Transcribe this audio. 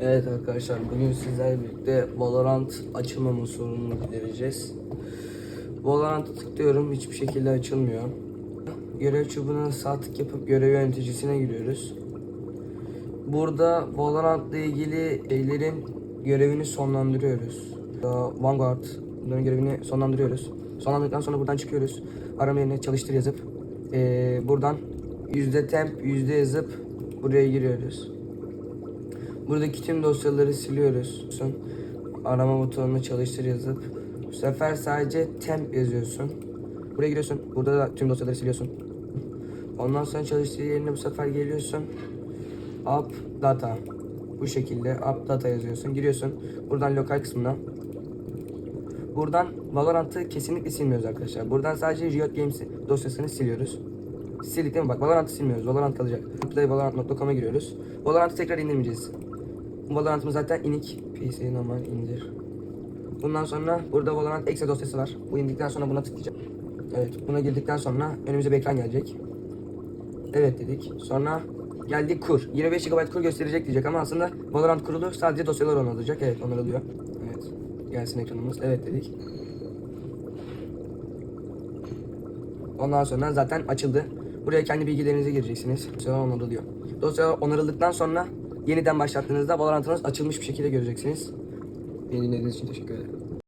Evet arkadaşlar bugün sizlerle birlikte Valorant açılmama sorununu gidereceğiz. Valorant'a tıklıyorum hiçbir şekilde açılmıyor. Görev çubuğuna sağ tık yapıp görev yöneticisine giriyoruz. Burada Valorant'la ilgili şeylerin görevini sonlandırıyoruz. Vanguard bunların görevini sonlandırıyoruz. Sonlandırdıktan sonra buradan çıkıyoruz. Arama yerine çalıştır yazıp eee, buradan yüzde temp yüzde yazıp buraya giriyoruz. Buradaki tüm dosyaları siliyoruz. Arama butonuna çalıştır yazıp bu sefer sadece temp yazıyorsun. Buraya giriyorsun. Burada da tüm dosyaları siliyorsun. Ondan sonra çalıştığı yerine bu sefer geliyorsun. Up data. Bu şekilde up data yazıyorsun. Giriyorsun. Buradan lokal kısmına. Buradan Valorant'ı kesinlikle silmiyoruz arkadaşlar. Buradan sadece Riot Games dosyasını siliyoruz. Sildik değil mi? Bak Valorant'ı silmiyoruz. Valorant kalacak. Playvalorant.com'a giriyoruz. Valorant'ı tekrar indirmeyeceğiz. Valorant'ımız zaten inik. PC normal indir. Bundan sonra burada Valorant exe dosyası var. Bu indikten sonra buna tıklayacağım. Evet buna girdikten sonra önümüze bir ekran gelecek. Evet dedik. Sonra geldik kur. 25 GB kur gösterecek diyecek ama aslında Valorant kurulu sadece dosyalar onarılacak. Evet onarılıyor. Evet. Gelsin ekranımız. Evet dedik. Ondan sonra zaten açıldı. Buraya kendi bilgilerinizi gireceksiniz. Dosyalar onarılıyor. Dosyalar onarıldıktan sonra yeniden başlattığınızda Valorant'ınız açılmış bir şekilde göreceksiniz. Beni dinlediğiniz için teşekkür ederim.